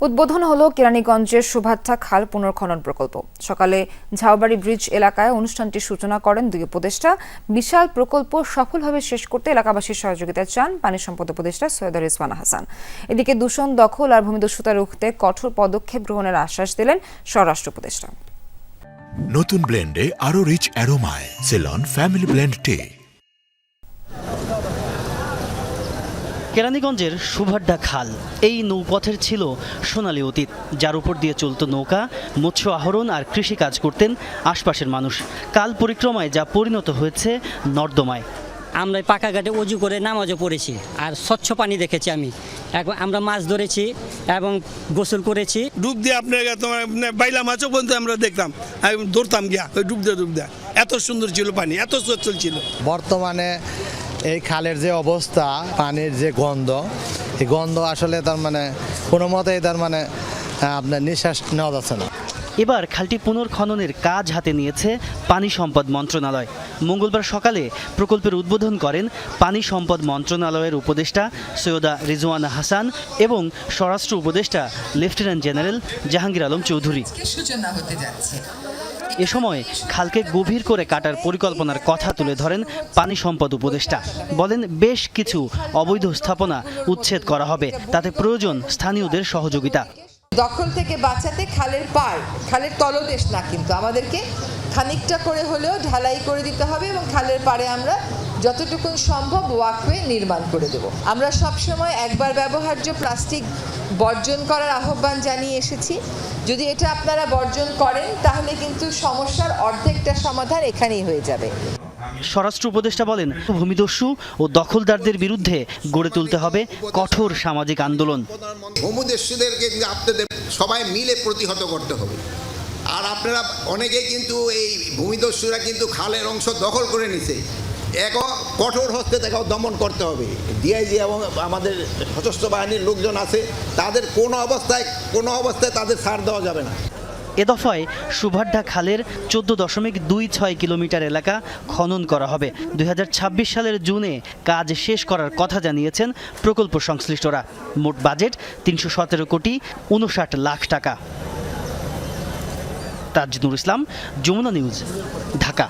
উদ্বোধন হলো কেরানীগঞ্জের সুভাট্টা খাল পুনর্খনন প্রকল্প। সকালে ঝাউবাড়ি ব্রিজ এলাকায় অনুষ্ঠানটির সূচনা করেন দুই উপদেষ্টা। বিশাল প্রকল্প সফলভাবে শেষ করতে এলাকাবাসীর সহযোগিতা চান পানি সম্পদ উপদেষ্টা সৈয়দ রিজওয়ানা হাসান। এদিকে দূষণ, দখল আর ভূমিদস্যুতা রুখতে কঠোর পদক্ষেপ গ্রহণের আশ্বাস দিলেন স্বরাষ্ট্র উপদেষ্টা। নতুন ব্লেন্ডে আরও রিচ অ্যারোমায়, সেলন, ফ্যামিলি ব্লেন্ড টে। কেরানীগঞ্জের সুভাড্ডা খাল। এই নৌপথের ছিল সোনালী অতীত যার উপর দিয়ে চলত নৌকা মৎস্য আহরণ আর কৃষিকাজ করতেন আশপাশের মানুষ। কাল পরিক্রমায় যা পরিণত হয়েছে নর্দমায়। আমরা পাকা ঘাটে অজু করে নামাজও পড়েছি আর স্বচ্ছ পানি দেখেছি আমি। এখন আমরা মাছ ধরেছি এবং গোসল করেছি। ডুব দিয়ে আপনার তোমার মানে বাইলা মাছও পর্যন্ত আমরা দেখতাম। আমি ধরতাম গিয়া ওই ডুব দিয়ে ডুব দিয়ে। এত সুন্দর ছিল পানি এত সচ্ছল ছিল। বর্তমানে এই খালের যে অবস্থা, পানির যে গন্ধ, এই গন্ধ আসলে তার মানে কোনো মতেই তার মানে আপনার নিঃশ্বাস নেওয়া যাচ্ছে না। এবার খালটি পুনর্খননের কাজ হাতে নিয়েছে পানি সম্পদ মন্ত্রণালয়। মঙ্গলবার সকালে প্রকল্পের উদ্বোধন করেন পানি সম্পদ মন্ত্রণালয়ের উপদেষ্টা সৈয়দা রিজওয়ানা হাসান এবং স্বরাষ্ট্র উপদেষ্টা লেফটেন্যান্ট জেনারেল জাহাঙ্গীর আলম চৌধুরী। সূচনা হতে যাচ্ছে। এ সময় খালকে গভীর করে কাটার পরিকল্পনার কথা তুলে ধরেন পানি সম্পদ উপদেষ্টা। বলেন বেশ কিছু অবৈধ স্থাপনা উচ্ছেদ করা হবে। তাতে প্রয়োজন স্থানীয়দের সহযোগিতা। দখল থেকে বাঁচাতে খালের পার খালের তলদেশ না কিন্তু। আমাদেরকে খানিকটা করে হলেও ঢালাই করে দিতে হবে এবং খালের পাড়ে আমরা যতটুকু সম্ভব ওয়াকওয়ে নির্মাণ করে দেব। আমরা সবসময় একবার ব্যবহার্য প্লাস্টিক বর্জন করার আহ্বান জানিয়ে এসেছি। যদি এটা আপনারা বর্জন করেন, তাহলে কিন্তু সমস্যার অর্ধেকটা সমাধান এখানেই হয়ে যাবে। স্বরাষ্ট্র উপদেষ্টা বলেন, ভূমিদস্যু ও দখলদারদের বিরুদ্ধে গড়ে তুলতে হবে কঠোর সামাজিক আন্দোলন। ভূমিদস্যুদেরকে আপনাদের সবাই মিলে প্রতিহত করতে হবে। আর আপনারা অনেকেই কিন্তু এই ভূমিদস্যুরা কিন্তু খালের অংশ দখল করে নিছে। এক কঠোর হস্তে তাকে দমন করতে হবে। ডিআইজি এবং আমাদের সশস্ত্র বাহিনীর লোকজন আছে, তাদের কোনো অবস্থায় কোনো অবস্থায় তাদের ছাড় দেওয়া যাবে না। এ দফায় সুভাড্ডা খালের চোদ্দ দশমিক দুই ছয় কিলোমিটার এলাকা খনন করা হবে। দুই হাজার ছাব্বিশ সালের জুনে কাজ শেষ করার কথা জানিয়েছেন প্রকল্প সংশ্লিষ্টরা। মোট বাজেট তিনশো সতেরো কোটি উনষাট লাখ টাকা। তাজনুর ইসলাম, যমুনা নিউজ, ঢাকা।